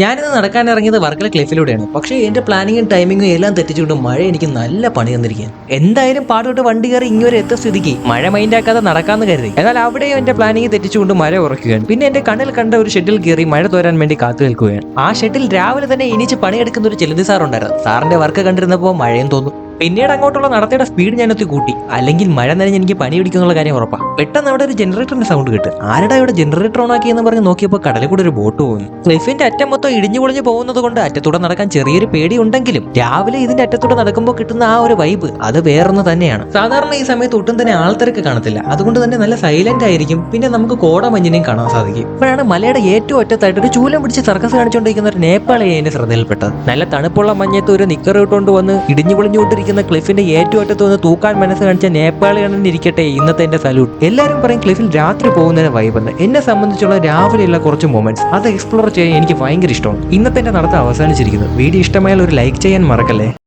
ഞാനിന്ന് നടക്കാൻ ഇറങ്ങിയത് വർക്കല ക്ലിഫിലൂടെയാണ്. പക്ഷേ എന്റെ പ്ലാനിങ്ങും ടൈമിങ്ങും എല്ലാം തെറ്റിച്ചുകൊണ്ട് മഴ എനിക്ക് നല്ല പണി തന്നിരിക്കുകയാണ്. എന്തായാലും പാടോട്ട് വണ്ടി കയറി ഇങ്ങനെ എത്ത സ്ഥിതിക്ക് മഴ മൈൻഡ് ആക്കാതെ നടക്കാന്ന് കരുതി. എന്നാൽ അവിടെയും എന്റെ പ്ലാനിങ് തെറ്റിച്ചുകൊണ്ട് മഴ ഉറക്കുകയാണ്. പിന്നെ എന്റെ കണ്ണിൽ കണ്ട ഒരു ഷെഡിൽ കയറി മഴ തോരാൻ വേണ്ടി കാത്തു നിൽക്കുകയാണ്. ആ ഷെഡിൽ രാവിലെ തന്നെ ഇനിച്ച് പണിയെടുക്കുന്ന ഒരു ചെലുതി സാറുണ്ടായിരുന്നു. സാറിന്റെ വർക്ക് കണ്ടിരുന്നപ്പോൾ മഴയും തോന്നും. പിന്നീട് അങ്ങോട്ടുള്ള നടത്തിയുടെ സ്പീഡ് ഞാനൊത്തി കൂട്ടി. അല്ലെങ്കിൽ മഴ നനഞ്ഞ് എനിക്ക് പണി പിടിക്കുന്നുള്ള കാര്യം ഉറപ്പാണ് പെട്ടെന്ന് അവിടെ ഒരു ജനറേറ്ററിന്റെ സൗണ്ട് കിട്ടും. ആരുടെ അവിടെ ജനറേറ്റർ ഓൺ ആക്കി എന്ന് പറഞ്ഞ് നോക്കിയപ്പോൾ കടലിൽ കൂടെ ഒരു ബോട്ട് പോകുന്നു ക്ലിഫിന്റെ അറ്റം മൊത്തം ഇടിഞ്ഞു പൊളിഞ്ഞു പോകുന്നത് കൊണ്ട് അറ്റത്തൂടെ നടക്കാൻ ചെറിയൊരു പേടി ഉണ്ടെങ്കിലും രാവിലെ ഇതിന്റെ അറ്റത്തൂടെ നടക്കുമ്പോൾ കിട്ടുന്ന ആ ഒരു വൈബ് അത് വേറൊന്ന് തന്നെയാണ്. സാധാരണ ഈ സമയത്ത് ഒട്ടും തന്നെ ആൾത്തിരക്ക് കാണത്തില്ല. അതുകൊണ്ട് തന്നെ നല്ല സൈലന്റ് ആയിരിക്കും. പിന്നെ നമുക്ക് കോടമഞ്ഞിനെയും കാണാൻ സാധിക്കും. ഇപ്പോഴാണ് മലയുടെ ഏറ്റവും ഒറ്റത്തായിട്ട് ഒരു ചൂലം പിടിച്ച് സർക്കസ് കാണിച്ചുകൊണ്ടിരിക്കുന്ന ഒരു നേപ്പാളിയെ എന്റെ ശ്രദ്ധയിൽപ്പെട്ടത്. നല്ല തണുപ്പുള്ള മഞ്ഞത്ത് ഒരു നിക്കർ ഇട്ടുകൊണ്ട് വന്ന് ഇടിഞ്ഞു പൊളിഞ്ഞുകൊണ്ടിരിക്കുന്ന ക്ലിഫിന്റെ ഏറ്റവും അറ്റത്ത് വന്ന് തൂക്കാൻ മനസ്സ് കാണിച്ച നേപ്പാളിയാണെന്ന് ഇരിക്കട്ടെ ഇന്നത്തെ എന്റെ സല്യൂട്ട്. എല്ലാവരും പറയും ക്ലിഫിൽ രാത്രി പോകുന്നതിന് വൈബെന്ന് എന്നെ സംബന്ധിച്ചുള്ള രാവിലെയുള്ള കുറച്ച് മൊമെന്റ്സ് അത് എക്സ്പ്ലോർ ചെയ്യാൻ എനിക്ക് ഭയങ്കര ഇഷ്ടമാണ്. ഇന്നത്തെ എന്റെ നടത്തം അവസാനിച്ചിരിക്കുന്നു. വീഡിയോ ഇഷ്ടമായാൽ ഒരു ലൈക്ക് ചെയ്യാൻ മറക്കല്ലേ?